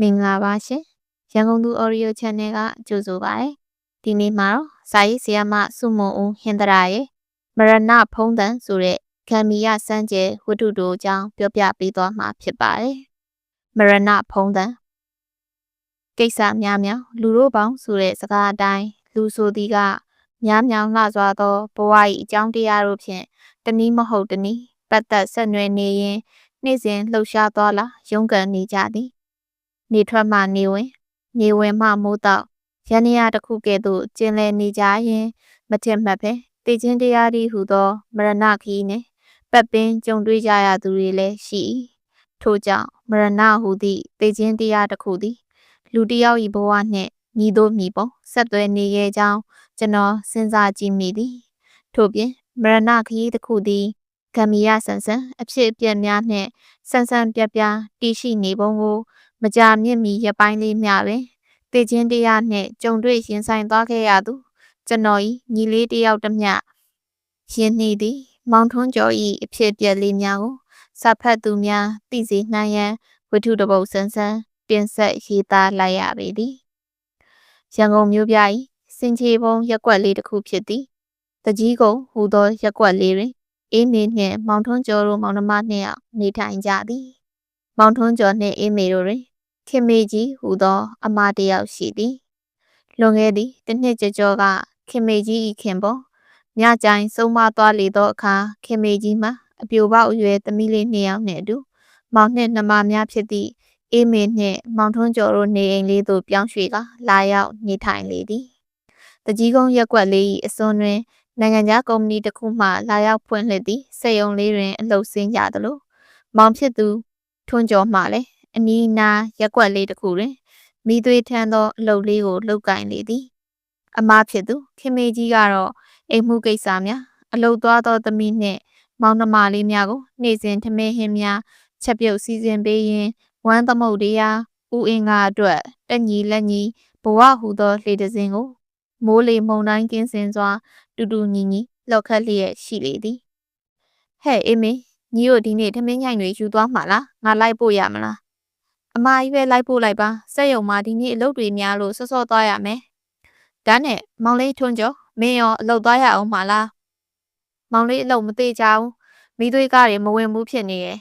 မင်္ဂလာပါရှင်ရန်ကုန်သူ Audio Channel ကကြိုဆိုပါရစေဒီနေ့မှာတော့စာရေးဆရာမစုမုံဦးဟင်္ဒရာရဲ့မရဏဖုံးတန်ဆိုတဲ့ခံမီယစမ်းကျဲဝတ္ထုတို့အကြောင်းပြောပြပေးသွားမှာဖြစ်ပါတယ်မရဏဖုံးတန်ကိစ္စများများလူတို့ပေါင်းဆိုတဲ့စကားအတိုင်းလူဆိုသည်ကများမြောင်လှစွာသောဘဝ၏အကြောင်းတရားတို့ဖြင့်တနည်းမဟုတ်တနည်းပတ်သက်ဆက်နွယ်နေရင်နေ့စဉ်လှုပ်ရှားသွားလာရုန်းကန်နေကြသည် နေထွက်မှနေဝင်နေဝင်မှမိုးတော့ရန်ရတစ်ခုကဲ့သို့ကျင်လည်နေကြရင်မထင်မှတ်ပဲတည်ခြင်းတရားသည်ဟူသောမရဏခီးနှင့်ပတ်ပင်ကြုံတွေ့ကြရသူတွေလည်းရှိ၏ထို့ကြောင့်မရဏဟူသည့်တည်ခြင်းတရားတစ်ခုသည်လူတစ်ယောက်၏ဘဝနှင့်ညီတို့မိပုံဆက်သွယ်နေခဲ့ကြောင်းကျွန်တော်စဉ်းစားကြည့်မိသည်ထို့ပြင်မရဏခီးတစ်ခုသည်ဂမ်ဘီယာဆန်ဆန်အဖြစ်အပျက်များနှင့်ဆန်ဆန်ပြပြတည်ရှိနေပုံကို မကြာမြင့်မီရပိုင်းလေးမျှပင်တည်ခြင်းတရားနှင့်ကြုံတွေ့ရင်ဆိုင်သွားခဲ့ရသူကျွန်တော်ဤညီလေးတယောက်တစ်မျှရင်းနှီးသည် မောင်ထွန်းကျော်ဤအဖြစ်အပျက်လေးများကိုစာဖတ်သူများသိစေနှံ့ရန်ဝတ္ထုတစ်ပုဒ်ဆန်းဆန်းတင်ဆက်ရေးသားလိုက်ရပေသည်ရန်ကုန်မြို့ပြ၏စင်ချေပုံရက်ွက်လေးတစ်ခုဖြစ်သည်တကြီးကုံဟူသောရက်ွက်လေးတွင်အေးမေနှင့်မောင်ထွန်းကျော်တို့မောင်နှမနှစ်ယောက်နေထိုင်ကြသည် မောင်ထွန်းကျော်နှင့်အေးမေတို့တွင် ခင်မေကြီးဟူသော အမတယောက်ရှိသည်လွန်ခဲ့သည့်တစ်နှစ်ကျော်ကျော်ကခင်မေကြီးဤခင်ပေါ်ညကြိုင်ဆုံးမသွားလေသောအခါခင်မေကြီးမှာအပြိုပေါက်အရွယ်သမီးလေးနှစ်ယောက်နှင့်အတူမောင်နှင့်နှမများဖြစ်သည့်အေးမေနှင့်မောင်ထွန်းကျော်တို့နေအိမ်လေးသို့ပြောင်းရွှေ့ကလာရောက်နေထိုင်လေသည်တကြီးကုန်းရက်ွက်လေး၏အစွန်တွင်နိုင်ငံခြားကုမ္ပဏီတစ်ခုမှလာရောက်ဖွင့်လှစ်သည့်စက်ရုံလေးတွင်အလုပ်ဆင်းကြသလိုမောင်ဖြစ်သူထွန်းကျော်မှလည်း အနီးနားရက်ွက်လေးတစ်ခုတွင်မိသွေးထမ်းသောအလုပ်လေးကိုလုပ်ကင်လေသည် အမဖြစ်သူခင်မေကြီးကတော့အိမ်မှုကိစ္စများအလုပ်သွားသောသမီးနှင့်မောင်နှမလေးများကို နေ့စဉ်ထမင်းဟင်းများချက်ပြုတ်စီစဉ်ပေးရင်းဝမ်းသမုတ်တရားဥအင်္ဂါအတွက်တက်ညီလက်ညီဘဝဟူသောလှေတစင်းကိုမိုးလေမုန်တိုင်းကင်းစင်စွာတူတူညီညီလောက်ခတ်လျက်ရှိလေသည်ဟဲ့အေးမေညီတို့ဒီနေ့ထမင်းညိုင်တွေယူသွားမှာလားငါလိုက်ပို့ရမလား အမကြီးပဲလိုက်ပို့လိုက်ပါစက်ရုံမှာဒီနေ့အလုပ်တွေများလို့စောစောသွားရမယ်ဒါနဲ့မောင်လေးထွန်းကျော်မင်းရောအလုပ်သွားရအောင်မှာလားမောင်လေးအလုပ်မသေးကြဘူးမိသွေးကားတွေမဝင်ဘူးဖြစ်နေရဲ့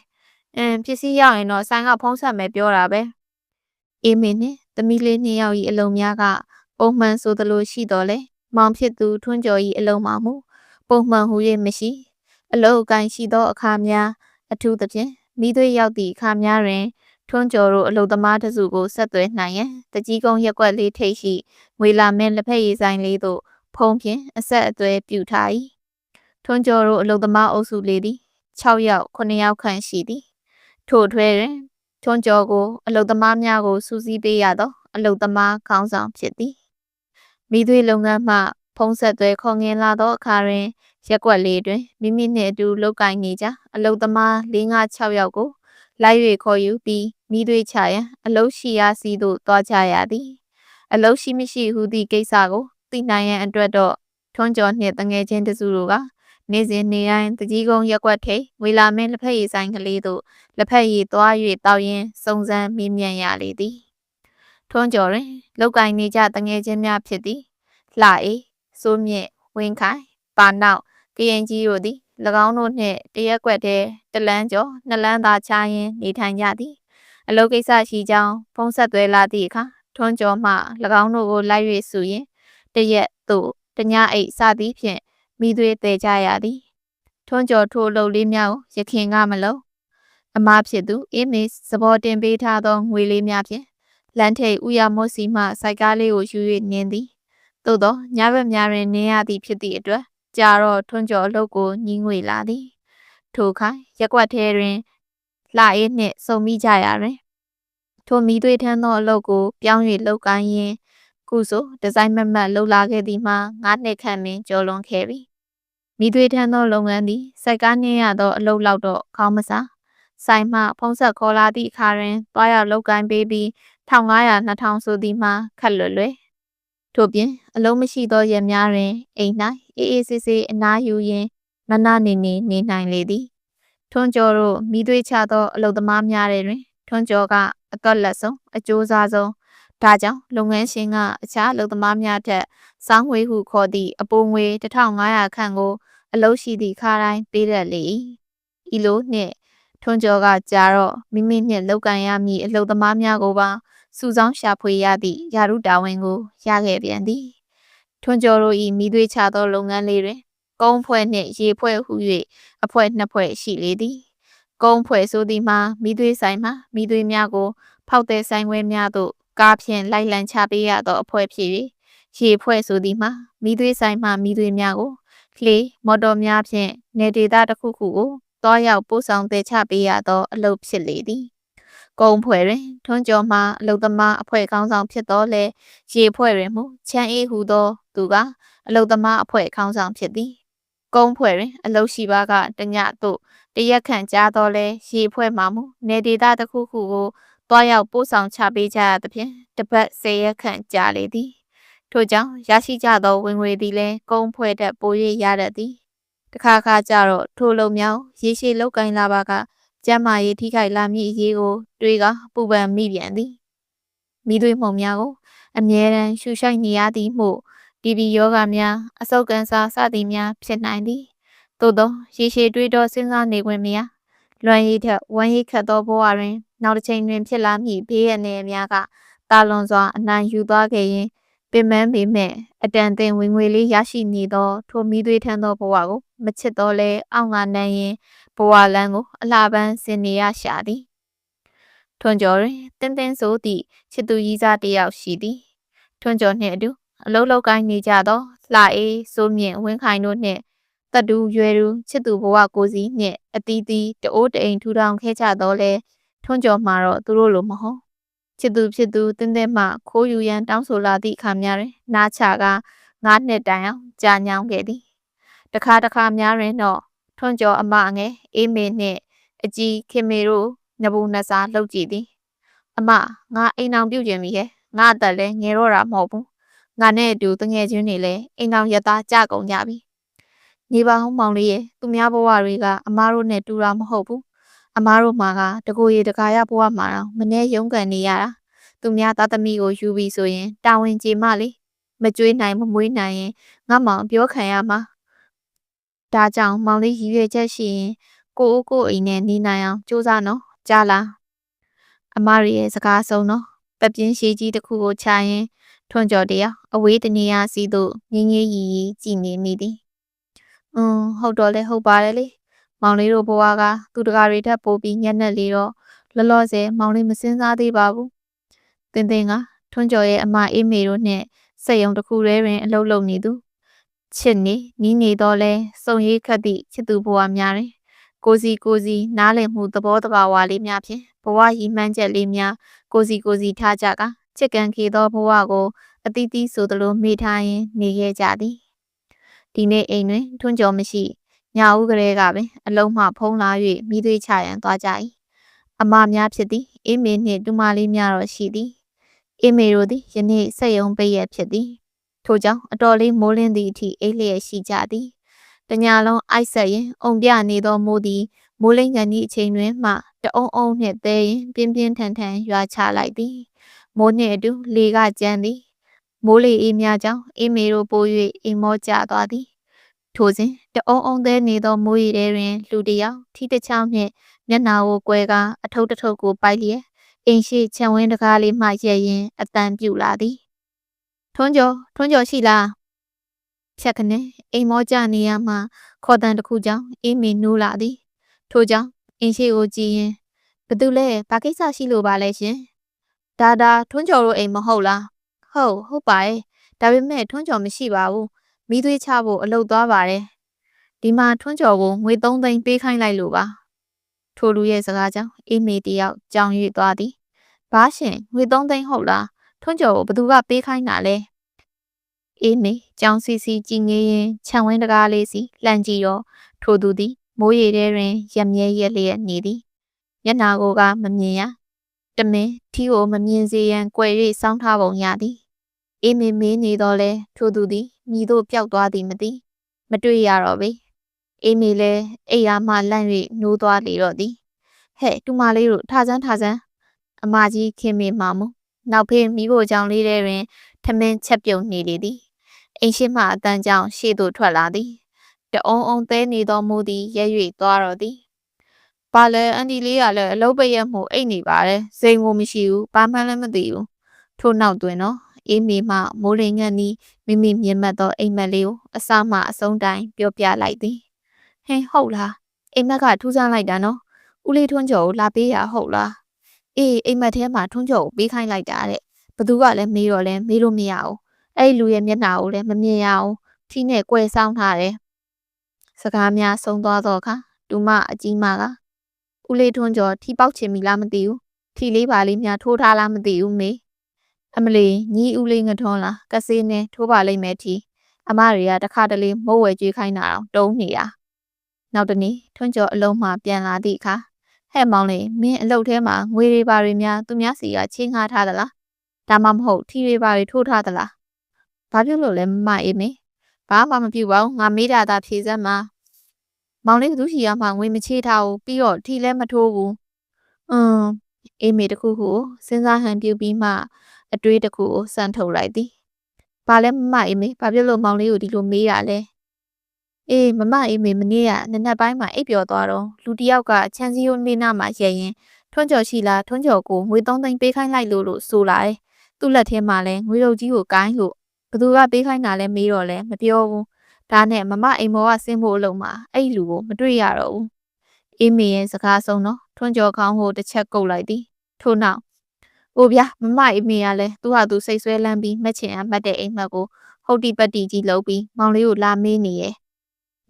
အင်းပစ္စည်းရောက်ရင်တော့ဆိုင်ကဖုံးဆက်မယ်ပြောတာပဲအေးမင်းနဲ့သမီးလေးနှစ်ယောက်ဤအလုံးများကပုံမှန်ဆိုသလိုရှိတော်လဲမောင်ဖြစ်သူထွန်းကျော်ဤအလုံးမှမူပုံမှန်ဟူ၍မရှိ အလုတ်အကိုင်းရှိသောအခါများအထူးသဖြင့်မိသွေးရောက်သည့်အခါများတွင် ထွန်းကျော်တို့အလုသမားတစုကိုဆက်သွယ်နိုင်ရန်တကြီးကုန်းရက်ွက်လေးထိပ်ရှိငွေလာမင်းလက်ဖက်ရည်ဆိုင်လေးသို့ဖုံးဖြင့်အဆက်အသွယ်ပြုထား၏ထွန်းကျော်တို့အလုသမားအုပ်စုလေးသည်6ယောက်9ယောက်ခန့်ရှိသည်ထို့ထွဲတွင်ထွန်းကျော်ကိုအလုသမားများကိုစူးစီးပေးရသောအလုသမားခေါင်းဆောင်ဖြစ်သည်မိသွေးလုပ်ငန်းမှဖုံးဆက်သွဲခေါငင်လာသောအခါတွင်ရက်ွက်လေးတွင်မိမိနှင့်အတူလုပ်ကိုင်နေကြအလုသမား4-5-6ယောက်ကို လိုက်၍ခေါ်ယူပြီးမိသွေးချရန်အလုရှိရာစီသို့သွားကြရသည်အလုရှိမရှိဟုသည့်ကိစ္စကိုသိနိုင်ရန်အတွက်တော့ထွန်းကျော်နှင့်တငယ်ချင်းတစုတို့ကနေ့စဉ်နေတိုင်းတကြီးကုန်းရက်ွက်ထိတ်ဝေလာမင်းလက်ဖက်ရည်ဆိုင်ကလေးသို့လက်ဖက်ရည်သွား၍တောက်ရင်းစုံစမ်းမေးမြန်းရလေသည်ထွန်းကျော်တွင်လောက်ကင်နေကြတငယ်ချင်းများဖြစ်သည်လှအေးစိုးမြင့်ဝင်းခိုင်ပါနောက်ကရင်ကြီးတို့သည်၎ င်းတို့နှင့်တရက်ွက်တည်းတလန်းကျော်နှစ်လန်းသာချရင်းနေထိုင်ကြသည်အလုပ်ကိစ္စရှိကြောင်းဖုံးဆက်သွဲလာသည့်အခါထွန်းကျော်မှ၎င်းတို့ကိုလိုက်၍ဆိုရင်တရက်သို့တညအိတ်စသည်ဖြင့်မိသွေးတည်ကြရသည်ထွန်းကျော်ထိုးလုပ်လေးများကိုရခင်ကမလို့အမဖြစ်သူအေးမစ်စဘောတင်ပေးထားသောငွေလေးများဖြင့်လန်ထိတ်ဥယမုတ်စီမှစိုက်ကားလေးကိုယူ၍နင်းသည်သို့သောညဘက်များတွင်နင်းရသည်ဖြစ်သည့်အတွက် ကြာတော့ထွန်းကျော်အလုပ်ကိုညီးငွေလာသည်ထိုအခါရက်ွက်ထဲတွင်လှအေးနှင့်စုံမိကြရာတွင်ထိုမိသွေးထမ်းသောအလုပ်ကိုပြောင်း၍လုပ်ကိုင်းရင်းခုဆိုဒီဇိုင်းမမတ်လှုပ်လာခဲ့သည်မှာငါးနှစ်ခန့်ပင်ကျော်လွန်ခဲ့ပြီမိသွေးထမ်းသောလုပ်ငန်းသည်စိုက်ကားနှင်းရသောအလုပ်လောက်တော့ခေါင်းမစားဆိုင်မှဖုံးဆက်ခေါ်လာသည့်အခါတွင်တွားရလောက်ကိုင်းပေးပြီး1500 2000ဆိုသည်မှာခက်လွယ်လွယ်ထို့ပြင် အလုံးမရှိသောရက်များတွင်အိမ်၌အေးအေးဆေးဆေးအနားယူရင်းနနနေနေနေနိုင်လေသည်ထွန်းကျော်တို့မိသွေးချသောအလုသမားများတွင်ထွန်းကျော်ကအတော့လက်ဆုံးအကျိုးစားဆုံးဒါကြောင့်လုပ်ငန်းရှင်ကအခြားအလုပ်သမားများထက်စောင်းငွေဟုခေါ်သည့်အပိုငွေ1500ခန့်ကို အလုပ်ရှိသည့်ခါတိုင်းပေးရလေ၏ဤလိုနှင့်ထွန်းကျော်ကကြာတော့မိမိနှင့်လောက်ကန်ရမည့်အလုပ်သမားများကိုပါစုဆောင်းရှာဖွေရသည့်ယာရုတာဝန်ကိုရခဲ့ပြန်သည် ထွန်းကျော်တို့၏မိသွေးချသောလုပ်ငန်းလေးတွင်ကုန်းဖွဲ့နှင့်ရေဖွဲ့ဟု၍အဖွဲ့နှစ်ဖွဲ့ရှိလေသည်ကုန်းဖွဲ့ဆိုသည်မှာမိသွေးဆိုင်မှာမိသွေးများကို ဖောက်တဲ့ဆိုင်ခွဲများသို့ကားဖြင့်လိုက်လံချပေးရသောအဖွဲ့ဖြစ်၍ရေဖွဲ့ဆိုသည်မှာမိသွေးဆိုင်မှမိသွေးများကိုလေမော်တော်များဖြင့်နေဒေသတစ်ခုခုကိုတွားရောက်ပို့ဆောင်တင်ချပေးရသောအလုပ်ဖြစ်လေသည် ကုံဖွဲ့တွင်ထွန်းကျော်မှအလုသမားအဖွဲ့ခေါင်းဆောင်ဖြစ်သောလဲရေဖွဲ့တွင်မူချမ်းအေးဟူသောသူကအလုသမားအဖွဲ့ခေါင်းဆောင်ဖြစ်သည်ကုန်းဖွဲ့တွင်အလုရှိပါကတညတို့တရက်ခန့်ကြားတော့လဲရေဖွဲ့မှမူနေဒေသတစ်ခုခုကိုတွားရောက်ပို့ဆောင်ချပေးကြရသဖြင့်တပတ်၁၀ရက်ခန့်ကြာလေသည်ထို့ကြောင့်ရရှိကြသောဝင်ငွေသည်လည်းကုန်းဖွဲ့တက်ပို၍ရတတ်သည်တခါခါကြတော့ထိုလုံမြောင်ရေရှည်လောက်ကင်လာပါက ကျမ်းမာရေးထိခိုက်လာမည့်အရေးကိုတွေးကပူပန်မိပြန်သည်မိသွေးမှုံများကိုအမြဲတမ်းရှူရှိုက်နေရသည်မှုတီဘီယောဂများအဆုတ်ကန်ဆာစသည်များဖြစ်နိုင်သည်သို့သောရေရှည်တွေးတော့စဉ်းစားနေခွင့်မရလွန်ရည်ထက်ဝမ်းရည်ခတ်သောဘဝတွင်နောက်တစ်ချိန်တွင်ဖြစ်လာမည့်ဘေးရန်များကတာလွန်စွာအနိုင်ယူသွားခဲ့ရင်ပင်မပေမဲ့အတန်တင်ဝင်ငွေလေးရရှိနေသောထိုမိသွေးထမ်းသောဘဝကိုမချစ်တော့လဲအောင့်ငါနိုင်ရင် ဘဝလန်းကိုအလှပန်းစင်နေရရှာသည်ထွန်းကျော်တွင်တင်းတင်းဆိုသည့်ချစ်သူကြီးစားတစ်ယောက်ရှိသည်ထွန်းကျော်နှင့်အတူအလုံးလောက်ကိုင်းနေကြသောလှအေးစိုးမြင့်ဝင်းခိုင်တို့နှင့်တတူရွယ်သူချစ်သူဘဝကိုစီနှင့်အတီးတီးတအိုးတအိမ်ထူထောင်ခဲ့ကြတော့လဲထွန်းကျော်မှာတော့သူတို့လိုမဟုတ်ချစ်သူဖြစ်သူတင်းတင်းမှခိုးယူရန်တောင်းဆိုလာသည့်အခါများတွင်နားချကငါးနှစ်တိုင်အောင်ကြာညောင်းခဲ့သည်တခါတခါများတွင်တော့ ထွန်းကျော်အမငယ်အေးမေနှင့်အကြီးခင်မေတို့နဘူးနစားလှုပ်ကြည့်သည်အမငါအိမ်အောင်ပြုတ်ကျင်ပြီဟဲ့ငါအသက်လည်းငယ်တော့တာမဟုတ်ဘူးငါနဲ့အတူတငယ်ချင်းတွေလည်းအိမ်အောင်ရသားကြကုန်ကြပြီနေပါအောင်မောင်လေးရဲ့သူများဘဝတွေကအမားတို့နဲ့တူတာမဟုတ်ဘူးအမားတို့မှာကတကူရီတကာရဘဝမှာတော့မနေရုံးကန်နေရတာသူများသားသမီးကိုယူပြီးဆိုရင်တာဝန်ကျေမလေးမကြွေးနိုင်မမွေးနိုင်ရင်ငါမောင်ပြောခံရမှာ ဒါကြောင့်မောင်လေးရည်ရွယ်ချက်ရှိရင်ကိုအိုးကိုအိမ်နဲ့နေနိုင်အောင်စူးစမ်းနော်ကြားလားအမရရဲ့စကားဆုံးနော်ပပြင်းရှိကြီးတစ်ခုကိုချရင်ထွန်းကြော်တရားအဝေးတနေရာစီသို့ငင်းငယ်ရီရီကြည်နေမိသည်။อืมဟုတ်တော့လေဟုတ်ပါတယ်လေ။မောင်လေးတို့ဘဝကသူတကာတွေထပ်ပိုးပြီးညက်နက်လေတော့လောလောဆယ်မောင်လေးမစင်းစားသေးပါဘူး။တင်တင်ကထွန်းကျော်ရဲ့အမအေးမေတို့နဲ့စက်ယုံတစ်ခုတည်းတွင်အလုပ်လုပ်နေသူ ချစ်နေနီးနေတော့လဲစုံရိပ်ခတ်သည့်ချစ်သူဘဝများတွင်ကိုစီကိုစီနားလည်မှုသဘောတဘာဝလေးများဖြင့်ဘဝရည်မှန်းချက်လေးများကိုစီကိုစီထားကြကချစ်ကန်ခေသောဘဝကိုအတီးတီးဆိုသလိုမိထားရင်းနေခဲ့ကြသည်ဒီနေ့အိမ်တွင်ထွန်းကြော်မရှိညဦးကလေးကပင်အလုံးမှဖုံးလာ၍မိသွေးချရန်သွားကြ၏အမများဖြစ်သည်အေးမေနှင့်တူမလေးများတော့ရှိသည်အေးမေတို့သည်ယနေ့စက်ယုံပိတ်ရဖြစ်သည် ထို့ကြောင့်အတော်လေးမိုးလင်းသည့်အထိအိတ်လျက်ရှိကြသည်တညာလုံးအိုက်ဆက်ရင်အုံပြနေသောမိုးသည်မိုးလိမ့်ကန်သည့်အချိန်တွင်မှတအုံအုံနှင့်သဲရင်ပြင်းပြင်းထန်ထန်ရွာချလိုက်သည်မိုးနှင့်အတူလေကကြမ်းသည်မိုးလေအေးများကြောင့်အေးမေတို့ပိုး၍အိမ်မောကျသွားသည်ထိုစဉ်တအုံအုံသေးနေသောမိုးရီထဲတွင်လူတယောက်ထီးတစ်ချောင်းနှင့်မျက်နာကိုကွဲကားအထုပ်တစ်ထုပ်ကိုပိုက်လျက်အိမ်ရှိခြံဝင်းတကားလေးမှရက်ရင်အတန်ပြူလာသည် ထွန်းကျော်ထွန်းကျော်ရှိလားဖြတ်ခနဲ့အိမ်မောကျနေရမှခေါ်တန်တစ်ခုကြောင့်အေးမေနိုးလာသည်ထို့ကြောင့်အင်းရှိကိုကြည်ရင်ဘသူလဲဘာကိစ္စရှိလို့ပါလဲရှင်ဒါဒါထွန်းကျော်တို့အိမ်မဟုတ်လားဟုတ်ဟုတ်ပါရဲ့ဒါပေမဲ့ထွန်းကျော်မရှိပါဘူးမိသွေးချဖို့အလုပ်သွားပါတယ်ဒီမှာထွန်းကျော်ကိုငွေ3သိန်းပေးခိုင်းလိုက်လို့ပါထိုလူရဲ့စကားကြောင့်အေးမေတယောက်ကြောင်ရွေ့သွားသည်ဘာရှင်ငွေ3သိန်းဟုတ်လား ထွန်းကျော်ကိုဘသူကပေးခိုင်းတာလဲအေးမေကြောင်စီစီကြည်ငေးရင်ခြံဝင်းတကားလေးစီလှန်ကြည့်တော့ထိုသူသည် မိုးရေထဲတွင်ရမြဲရက်လျက်နေသည်မျက်နာကိုကမမြင်ရတမင်ထီကိုမမြင်စေရန်ကြွယ်၍စောင်းထားပုံရသည်အေးမေမေးနေတော့လဲထိုသူသည်မိတို့ပျောက်သွားသည်မသိမတွေ့ရတော့ပေအေးမေလည်းအိယာမှလန့်၍နိုးသွားလေတော့သည်ဟဲ့တူမလေးတို့ထားစမ်းထားစမ်းအမကြီးခင်မေမှမူ နောက်ဖေးမိဖို့ကြောင့်လေးတဲ့တွင်ထမင်းချက်ပြုတ်နေလေသည်အိမ်ရှိမှအတန်းကြောင့်ရှေ့သို့ထွက်လာသည်တအုံအုံသဲနေသောမူသည်ရဲ၍သွားတော်သည်ပါလဲအန်ဒီလေးကလည်းအလုပ်ပရက်မှုအိတ်နေပါတယ်စိန်ကိုမရှိဘူးဘာမှလည်းမသိဘူးထို့နောက်တွင်တော့အေးမီမှမိုးရိမ်ငတ်နီးမိမိမြင်မှတ်သောအိမ်မက်လေးကိုအစမှအဆုံးတိုင်းပြောပြလိုက်သည်ဟင်းဟုတ်လားအိမ်မက်ကထူးဆန်းလိုက်တာနော်ဦးလေးထွန်းကျော်ကိုလာပေးရဟုတ်လား အေးအိမ်မက်ထဲမှာထွန်းကျော်ကိုပေးခိုင်းလိုက်တာတဲ့ဘသူကလည်းမေးတော့လဲမေးလို့မရဘူးအဲ့ဒီလူရဲ့မျက်နှာကိုလည်းမမြင်ရအောင်ထီးနဲ့ကွယ်ဆောင်ထားတယ်စကားများဆုံးသွားတော့ခါတူမအကြီးမကဦးလေးထွန်းကျော်ထီပေါက်ချင်ပြီလားမသိဘူးထီလေးပါလေးများထိုးထားလားမသိဘူးမေအမလီညီဦးလေးငထွန်းလားကစေးနဲ့ထိုးပါလိမ့်မယ်ထီအမတွေကတခါတလေမုတ်ဝဲကြွေးခိုင်းတာတော့တုံးနေတာနောက်တနေ့ထွန်းကျော်အလုံးမှပြန်လာသည့်အခါ ဟဲ့မောင်လေးမင်းအလုတ်ထဲမှာငွေတွေပါတွေများသူများစီကချင်းငှားထားသလားဒါမှမဟုတ်ထီတွေပါတွေထိုးထားသလားဘာဖြစ်လို့လဲမအေးမေဘာမှမပြုတ်ပါဘူးငါမေးတာသာဖြေစမ်းမှာမောင်လေးကသူရှိရမှငွေမချေးထားဘူးပြီးတော့ထီလည်းမထိုးဘူးอืมအေးမေတခုခုစဉ်းစားဟန်ပြုပြီးမှအတွေးတစ်ခုကိုစမ်းထုတ်လိုက်သည်။ဘာလဲမမအေးမေဘာဖြစ်လို့မောင်လေးကိုဒီလိုမေးရလဲ။ အေးမမအေးမေမနေ့ကနနက်ပိုင်းမှာအိပ်ပျော်သွားတော့လူတစ်ယောက်ကချမ်းစည်းရိုးနေနာမှာရဲရင်ထွန်းကျော်ရှိလားထွန်းကျော်ကိုငွေ3သိန်းပေးခိုင်းလိုက်လို့လို့ဆိုလာတယ်။သူ့လက်ထဲမှာလဲငွေရုပ်ကြီးကိုကိုင်းလို့ဘသူကပေးခိုင်းတာလဲမေးတော့လဲမပြောဘူး။ဒါနဲ့မမအိမ်မော်ကဆင်းဖို့အလုပ်မှာအဲ့လူကိုမတွေ့ရတော့ဘူး။အေးမေရဲ့စကားဆုံးတော့ထွန်းကျော်ခေါင်းကိုတစ်ချက်ကုတ်လိုက်သည်။ထို့နောက်။အိုဗျာမမအိမ်မေကလည်းသူ့ဟာသူစိတ်ဆွဲလန်းပြီးမက်ချင်အမှတ်တဲ့အိမ်မက်ကိုဟုတ်တိပတ်တိကြီးလှုပ်ပြီးမောင်လေးကိုလာမေးနေရဲ့။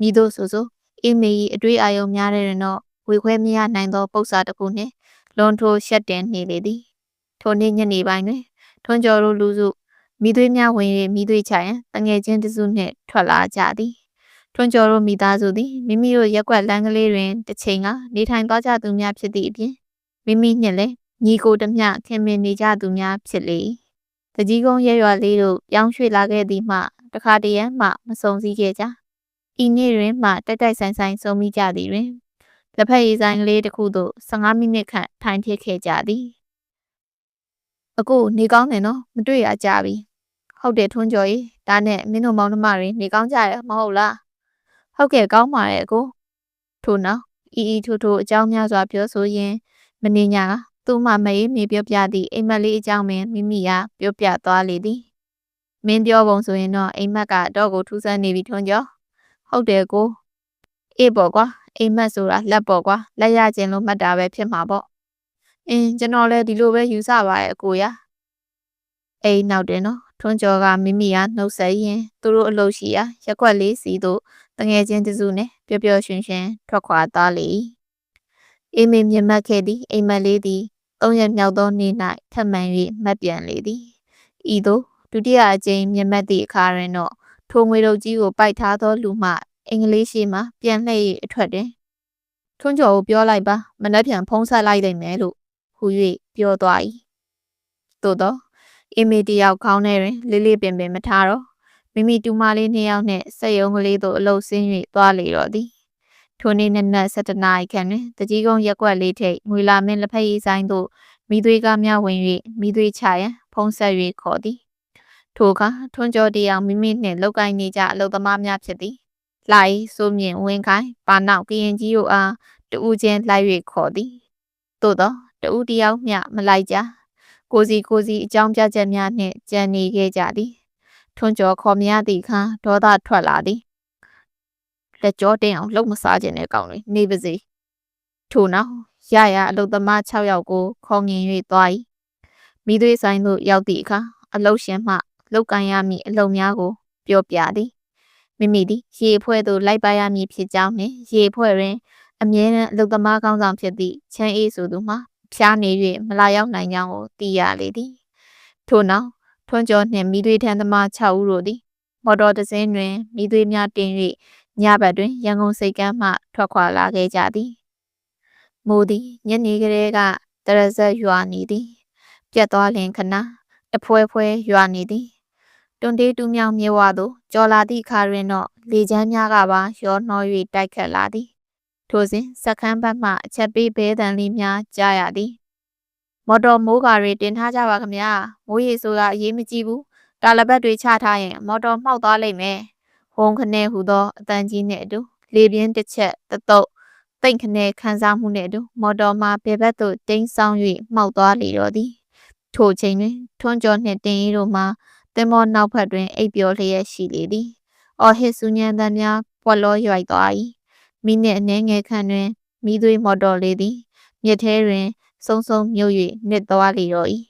မိတို့ဆိုဆိုအိမ်မေကြီးအတွေ့အာရုံများတဲ့ရင်တော့ဝေခွဲမရနိုင်သောပု္ပ္ပစာတစ်ခုနှင့်လွန်ထိုးရှက်တင်နေလေသည်။ထိုနေ့ညနေပိုင်းတွင်ထွန်းကျော်တို့လူစုမိသွေးများဝင်၍မိသွေးချရန်တငယ်ချင်းတစုနှင့်ထွက်လာကြသည်။ထွန်းကျော်တို့မိသားစုသည်မိမိတို့ရက်ွက်လမ်းကလေးတွင်တစ်ချိန်ကနေထိုင်သွားကြသူများဖြစ်သည့်အပြင်မိမိနှင့်လည်းညီကိုတမျှခင်မင်နေကြသူများဖြစ်လေတကြီးကုန်းရဲရွာလေးတို့ပြောင်းရွှေ့လာခဲ့သည်မှတခါတရံမှမစုံစည်းခဲ့ကြ ဤနေ့တွင်မှတိုက်တိုက်ဆိုင်ဆိုင်စုံမိကြသည်တွင်လက်ဖက်ရည်ဆိုင်ကလေးတစ်ခုသို့15မိနစ်ခန့်ထိုင်ဖြစ်ခဲ့ကြသည်အခုနေကောင်းတယ်နော်မတွေ့ရကြပြီဟုတ်တယ်ထွန်းကျော်ကြီးဒါနဲ့မင်းတို့မောင်နှမတွေနေကောင်းကြရမဟုတ်လားဟုတ်ကဲ့ကောင်းပါရဲ့အကိုထို့နောက်အီအီထိုးထိုးအကြောင်းများစွာပြောဆိုရင်းမနေညာသူမှမအေးမေပြောပြသည့်အိမ်မက်လေးအကြောင်းပင်မိမိကပြောပြသွားလေသည်မင်းပြောပုံဆိုရင်တော့အိမ်မက်ကတော့ကိုထူးဆန်းနေပြီထွန်းကျော် ဟုတ်တယ်ကိုအေးပေါ့ကွာအိမ်မက်ဆိုတာလက်ပေါ့ကွာလက်ရခြင်းလို့မှတ်တာပဲဖြစ်မှာပေါ့အင်းကျွန်တော်လည်းဒီလိုပဲယူဆပါရဲ့အကိုရအိမ်နောက်တင်တော့ထွန်းကျော်ကမိမိကနှုတ်ဆက်ရင်သူတို့အလုပ်ရှိရာရက်ွက်လေးစီတို့တငယ်ချင်းတစုနဲ့ပျော်ပျော်ရွှင်ရွှင်ထွက်ခွာသွားလေအေးမင်းမြင်မှတ်ခဲ့သည်အိမ်မက်လေးသည်သုံးရက်မြောက်သောနေ့၌ထပ်မံ၍မှတ်ပြန်လေသည်ဤသို့ဒုတိယအကြိမ်မြင်မှတ်သည့်အခါတွင်တော့ ထိုငွေတုပ်ကြီးကိုပိုက်ထားသောလူမှအင်္ဂလိပ်ရှိမှပြန်လှည့်၍အထွက်တွင်ထွန်းကျော်ကိုပြောလိုက်ပါမနှက်ပြန်ဖုံးဆက်လိုက်နိုင်မယ်လို့ဟူ၍ပြောသွား၏သို့သောအီမီတယောက်ခေါင်းထဲတွင်လေးလေးပင်ပင်မထားတော့မိမိတူမလေးနှစ်ယောက်နှင့်စက်ရုံကလေးသို့အလုဆင်း၍သွားလေတော့သည်ထိုနေ့နက်နက်7နာရီခန့်တွင်တကြီးကုန်းရက်ွက်လေးထိပ်ငွေလာမင်းလက်ဖက်ရည်ဆိုင်သို့မိသွေးကားများဝင်၍မိသွေးချရန်ဖုံးဆက်၍ခေါ်သည် ထိုအခါထွန်းကျော်တရားမိမိနှင့်လောက်ကင်နေကြအလုသမားများဖြစ်သည်လိုက်စိုးမြင့်ဝင်းခိုင်ပါနောက်ကရင်ကြီးတို့အားတူးချင်းလိုက်၍ခေါ်သည်သို့သောတူးတယောက်မျှမလိုက်ကြကိုစီကိုစီအကြောင်းပြချက်များနှင့်ကြံနေခဲ့ကြသည်ထွန်းကျော်ခေါ်မရသည့်အခါဒေါသထွက်လာသည်လက်ကြောတင်းအောင်လှုပ်မစားခြင်းတဲ့ကောင်လေးနေပါစေထို့နောက်ရရအလုသမား6ယောက်ကိုခေါငင်၍သွား၏မိသွေးဆိုင်သို့ရောက်သည့်အခါအလုရှင်မှ လောက်ကန်ရမည့်အလုံများကို ပြောပြသည်မိမိသည်ရေဖွဲ့သို့လိုက်ပါရမည်ဖြစ်ကြောင်းနှင့်ရေဖွဲ့တွင်အမြဲတမ်းအလုသမားကောင်းဆောင်ဖြစ်သည့်ချမ်းအေးဆိုသူမှဖျားနေ၍မလာရောက်နိုင်ကြောင်းကိုသိရလေသည်ထို့နောက်ထွန်းကျော်နှင့်မိသွေးထမ်းသမား6ဦးတို့သည်မော်တော်တစင်းတွင်မိသွေးများတင်၍ညဘက်တွင်ရန်ကုန်စိတ်ကမ်းမှထွက်ခွာလာခဲ့ကြသည်မိုးသည်ညနေကလေးကတရဇက်ရွာနေသည် ပြတ်သွားလင်ခဏအဖွဲဖွဲရွာနေသည် တွန်တေးတူးမြောင်မြေဝါသို့ကြော်လာသည့်ခါတွင်တော့လေချမ်းများကပါရောနှော၍တိုက်ခတ်လာသည်ထိုစဉ်စခန်းဘက်မှအချက်ပေးဘဲတန်လေးများကြားရသည်မော်တော်မိုးကာတွေတင်ထားကြပါခင်ဗျာမိုးရေဆိုးကအရေးမကြီးဘူးတာလပတ်တွေချထားရင်မော်တော်မှောက်သွားလိမ့်မယ်ဝုံခနဲ့ဟူသောအတန်ကြီးနဲ့အတူလေပြင်းတစ်ချက်တတုတ်တိတ်ခနဲ့ခန်းစားမှုနဲ့အတူမော်တော်မှာဘယ်ဘက်သို့တင်းဆောင်၍မှောက်သွားလေတော့သည်ထို့ချိန်တွင်ထွန်းကျော်နှင့်တင်ရီတို့မှ တင်မောနောက်ဖက်တွင်အိပ်ပျော်လျက်ရှိလေသည်အော်ဟစ်ဆူညံသံများပွက်လောရွိုက်သွား၏မိနစ်အနည်းငယ်ခန့်တွင်မိသွေးမော်တော်လေးသည်မြစ်ထဲတွင်စုံစုံမြုပ်၍နစ်သွားလေတော့၏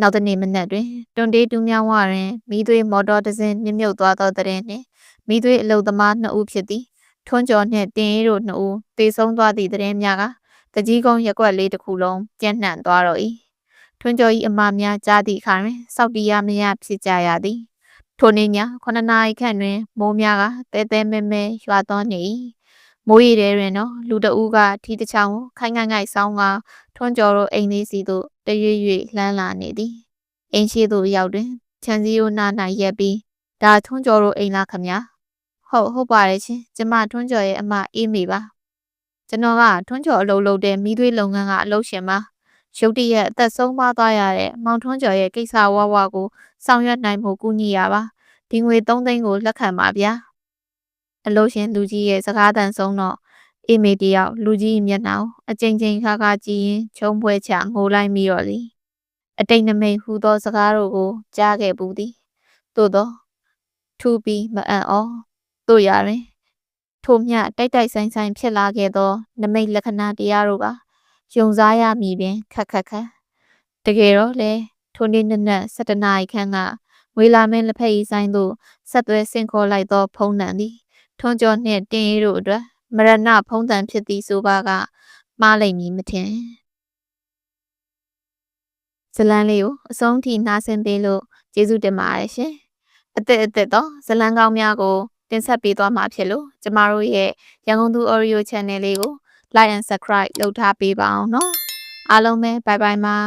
နောက်တစ်နေ့မနက်တွင်တွန်တေးတူးမြောင်းဝတွင်မိသွေးမော်တော်တစ်စင်းမြုပ်မြုပ်သွားသောတဲ့နှင့်မိသွေးအလုသမားနှစ်ဦးဖြစ်သည်ထွန်းကျော်နှင့်တင်ရီတို့နှစ်ဦးတေဆုံးသွားသည့်တဲ့များကတကြီးကုန်းရက်ွက်လေးတစ်ခုလုံးပြန့်နှံ့သွားတော့၏ ထွန်းကျော်၏အမများကြားသည့်အခါတွင်စောက်တီးရမရဖြစ်ကြရသည်ထိုနေ့ည9နာရီခန့်တွင်မိုးများကတဲတဲမဲမဲရွာသွန်းနေ၏မိုးရီထဲတွင်တော့လူတအူးကထီးတစ်ချောင်းကိုခိုင်ခိုင်ခိုင်ဆောင်းကထွန်းကျော်တို့အိမ်လေးစီသို့တရွေ့ရွေ့လှမ်းလာနေသည်အိမ်ရှိသို့ရောက်တွင်ခြံစည်းရိုးနာ၌ရက်ပြီးဒါထွန်းကျော်တို့အိမ်လားခမညာဟုတ်ဟုတ်ပါတယ်ရှင်ကျမထွန်းကျော်ရဲ့အမအေးမိပါကျွန်တော်ကထွန်းကျော်အလုပ်လုပ်တဲ့မိသွေးလုပ်ငန်းကအလုပ်ရှင်ပါ ရုတ်တရက်အသက်ဆုံးပါသွားရတဲ့မောင်ထွန်းကျော်ရဲ့ကိစ္စဝါဝါကိုဆောင်ရွက်နိုင်မှုကူညီရပါဒီငွေ3သိန်းကိုလက်ခံပါဗျာအလို့ရှင်လူကြီးရဲ့စကားတန်ဆုံးတော့အေမေတယောက်လူကြီးမျက်နှာကိုအကြိမ်ကြိမ်ခါခါကြည့်ရင်ချုံပွဲချငိုလိုက်မိတော့လေအတိတ်နမိတ်ဟူသောစကားတို့ကိုကြားခဲ့ဘူးသည်သို့သောထူပြီးမအံ့ဩတို့ရတွင်ထို့မျှတိုက်တိုက်ဆိုင်ဆိုင်ဖြစ်လာခဲ့သောနမိတ်လက္ခဏာတရားတို့က ယုံစားရမည်ပင်ခက်ခက်ခက်တကယ်တော့လေထိုနေ့နနက်7နာရီခန့်ကဝေလာမင်းလက်ဖက်ရည်ဆိုင်သို့ဆက်သွဲဆင့်ခေါ်လိုက်သောဖုံးနံသည်ထွန်းကျော်နှင့်တင်ရီတို့အတွက်မရဏဖုံးတန်ဖြစ်သည်ဆိုပါကမှားလိမ့်မည်မထင်ဇလန်းလေးကိုအဆုံးထိနားဆင်ပေးလို့ကျေးဇူးတင်ပါတယ်ရှင်အသက်အသက်တော့ဇလန်းကောင်းများကိုတင်ဆက်ပေးသွားမှာဖြစ်လို့ကျမတို့ရဲ့ရန်ကုန်သူ Audio Channel လေးကို Like and Subscribe လုပ်ထားပေးပါအောင်နော်အားလုံးပဲ bye bye ပါ